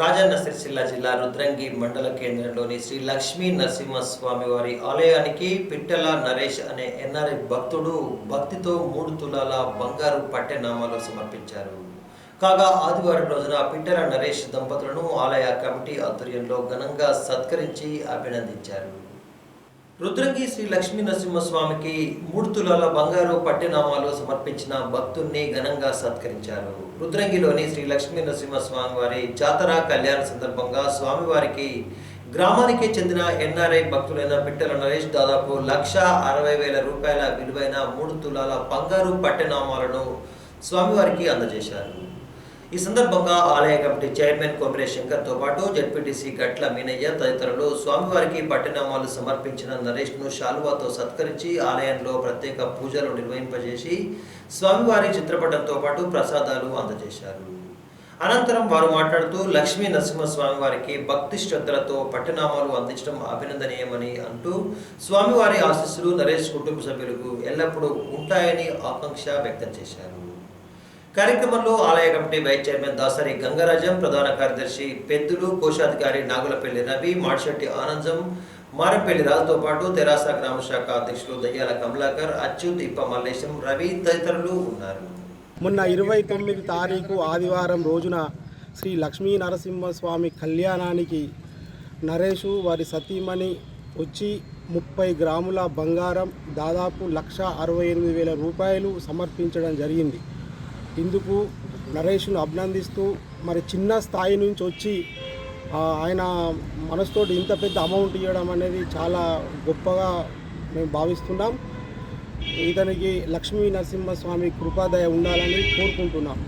రాజన్న సిరిసిల్ల జిల్లా రుద్రంగి మండల కేంద్రంలోని శ్రీ లక్ష్మీ నరసింహస్వామి వారి ఆలయానికి పిట్టల నరేష్ అనే ఎన్ఆర్ఐ భక్తుడు భక్తితో మూడు తులాల బంగారు పట్టెనామాలు సమర్పించారు. కాగా ఆదివారం రోజున పిట్టల నరేష్ దంపతులను ఆలయ కమిటీ ఆధ్వర్యంలో ఘనంగా సత్కరించి అభినందించారు. రుద్రంగి శ్రీ లక్ష్మీ నరసింహస్వామికి మూడు తులాల బంగారు పట్టినామాలు సమర్పించిన భక్తుల్ని ఘనంగా సత్కరించారు. రుద్రంగిలోని శ్రీ లక్ష్మీ నరసింహస్వామి వారి జాతర కళ్యాణ సందర్భంగా స్వామివారికి గ్రామానికి చెందిన ఎన్ఆర్ఐ భక్తులైన పిట్టల నరేష్ దాదాపు లక్ష అరవై వేల రూపాయల విలువైన మూడు తులాల బంగారు పట్టెనామాలను స్వామివారికి అందజేశారు. ఈ సందర్భంగా ఆలయ కమిటీ చైర్మన్ కొమిరే శంకర్తో పాటు జడ్పీటీసీ గట్ల మీనయ్య తదితరులు స్వామివారికి పట్టినామాలు సమర్పించిన నరేష్ను శాలువాతో సత్కరించి ఆలయంలో ప్రత్యేక పూజలు నిర్వహింపజేసి స్వామివారి చిత్రపటంతో పాటు ప్రసాదాలు అందజేశారు. అనంతరం వారు మాట్లాడుతూ లక్ష్మీ నరసింహస్వామి వారికి భక్తి శ్రద్ధలతో పట్టినామాలు అందించడం అభినందనీయమని అంటూ స్వామివారి ఆశీస్సులు నరేష్ కుటుంబ సభ్యులకు ఎల్లప్పుడూ ఉంటాయని ఆకాంక్ష వ్యక్తం చేశారు. కార్యక్రమంలో ఆలయ committee vice chairman Dasari Gangarajam ప్రధాన కార్యదర్శి పెద్దులు కోశాధికారి నాగులపల్లి రవి మాడిశెట్టి ఆనందం మారంపల్లి రాజుతో పాటు తెరాస గ్రామ శాఖ అధ్యక్షులు దయ్యాల కమలాకర్ అచ్యుత్ ఇప్ప మల్లేశం రవి తదితరులు ఉన్నారు. మొన్న ఇరవై తొమ్మిది తారీఖు ఆదివారం రోజున శ్రీ లక్ష్మీ నరసింహస్వామి కళ్యాణానికి నరేషు వారి సతీమణి వచ్చి ముప్పై గ్రాముల బంగారం దాదాపు లక్ష అరవై ఎనిమిది వేల రూపాయలు సమర్పించడం జరిగింది. ఇందుకు నరేష్ను అభినందిస్తూ మరి చిన్న స్థాయి నుంచి వచ్చి ఆయన మనసుతోటి ఇంత పెద్ద అమౌంట్ ఇవ్వడం అనేది చాలా గొప్పగా మేము భావిస్తున్నాం. ఇతనికి లక్ష్మీ నరసింహస్వామి కృపాదయ ఉండాలని కోరుకుంటున్నాం.